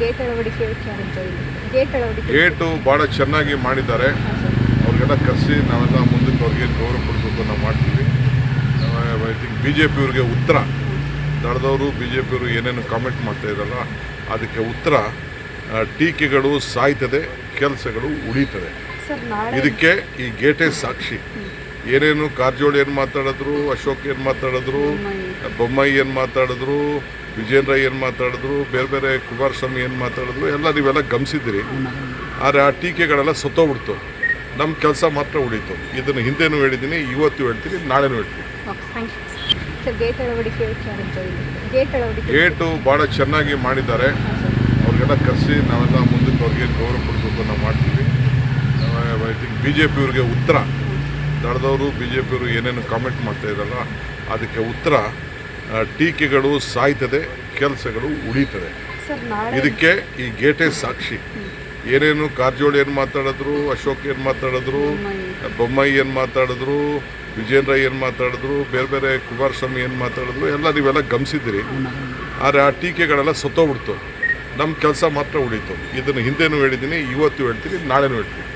Gate ಅಳವಡಿಕೆ gate ಅಳವಡಿಕೆ gate ಭಾಳ ಚೆನ್ನಾಗಿ ಮಾಡಿದ್ದಾರೆ. ಅವ್ರಿಗೆಲ್ಲ ಕರೆಸಿ ನಾವೆಲ್ಲ ಮುಂದಕ್ಕೆ ಅವ್ರಿಗೆ ಗೌರವ ಕೊಡಬೇಕು ನಾವು ಮಾಡ್ತೀವಿ ಐ ತಿಂಕ್ ಬಿ ಜೆ ಪಿಯವ್ರಿಗೆ ಉತ್ತರ. ದಡದವರು ಬಿ ಜೆ ಪಿಯವರು ಏನೇನು ಕಾಮೆಂಟ್ ಮಾಡ್ತಾ ಇದ್ದಾರಲ್ಲ ಅದಕ್ಕೆ ಉತ್ತರ ಟೀಕೆಗಳು ಸಾಯ್ತದೆ ಕೆಲಸಗಳು ಉಳಿತದೆ. ಇದಕ್ಕೆ ಈ ಗೇಟೇ ಸಾಕ್ಷಿ. ಏನೇನು ಕಾರಜೋಳ ಏನು ಮಾತಾಡಿದ್ರು ಅಶೋಕ್ ಏನು ಮಾತಾಡಿದ್ರು ಬೊಮ್ಮಾಯಿ ಏನು ಮಾತಾಡಿದ್ರು ವಿಜೇಂದ್ರ ಏನು ಮಾತಾಡಿದ್ರು ಬೇರೆ ಬೇರೆ ಕುಮಾರಸ್ವಾಮಿ ಏನು ಮಾತಾಡಿದ್ರು ಎಲ್ಲ ನೀವೆಲ್ಲ ಗಮನಿಸಿದ್ದೀರಿ. ಆದರೆ ಆ ಟೀಕೆಗಳೆಲ್ಲ ಸತ್ತೋಗ್ಬಿಡ್ತು. ನಮ್ಮ ಕೆಲಸ ಮಾತ್ರ ಉಳಿತು. ಇದನ್ನು ಹಿಂದೆನೂ ಹೇಳಿದ್ದೀನಿ ಇವತ್ತು ಹೇಳ್ತೀನಿ ನಾಳೆನೂ ಹೇಳ್ತೀನಿ. ಗೇಟ್ ಭಾಳ ಚೆನ್ನಾಗಿ ಮಾಡಿದ್ದಾರೆ. ಅವ್ರಿಗೆಲ್ಲ ಕರೆಸಿ ನಾವೆಲ್ಲ ಮುಂದಕ್ಕೆ ಅವ್ರಿಗೆ ಗೌರವ ಕೊಡಬೇಕು ನಾವು ಮಾಡ್ತೀವಿ ಐ ಥಿಂಕ್ ಬಿ ಜೆ ಪಿಯವ್ರಿಗೆ ಉತ್ತರ. ದಡದವರು ಬಿ ಜೆ ಪಿಯವರು ಏನೇನು ಕಾಮೆಂಟ್ ಮಾಡ್ತಾ ಇದ್ದಾರಲ್ಲ ಅದಕ್ಕೆ ಉತ್ತರ. ಟೀಕೆಗಳು ಸಾಯ್ತದೆ ಕೆಲಸಗಳು ಉಳಿತದೆ. ಇದಕ್ಕೆ ಈ ಗೇಟೇ ಸಾಕ್ಷಿ. ಏನೇನು ಕಾರಜೋಳ ಏನು ಮಾತಾಡಿದ್ರು ಅಶೋಕ್ ಏನು ಮಾತಾಡಿದ್ರು ಬೊಮ್ಮಾಯಿ. ಏನು ಮಾತಾಡಿದ್ರು ವಿಜೇಂದ್ರ ಏನು ಮಾತಾಡಿದ್ರು ಬೇರೆ ಬೇರೆ ಕುಮಾರಸ್ವಾಮಿ ಏನು ಮಾತಾಡಿದ್ರು ಎಲ್ಲ ನೀವೆಲ್ಲ ಗಮನಿಸಿದ್ದೀರಿ. ಆದರೆ ಆ ಟೀಕೆಗಳೆಲ್ಲ ಸತ್ತೋಗ್ಬಿಡ್ತು. ನಮ್ಮ ಕೆಲಸ ಮಾತ್ರ ಉಳಿತು. ಇದನ್ನು ಹಿಂದೆನೂ ಹೇಳಿದ್ದೀನಿ ಇವತ್ತು ಹೇಳ್ತೀನಿ ನಾಳೆನೂ ಹೇಳ್ತೀನಿ.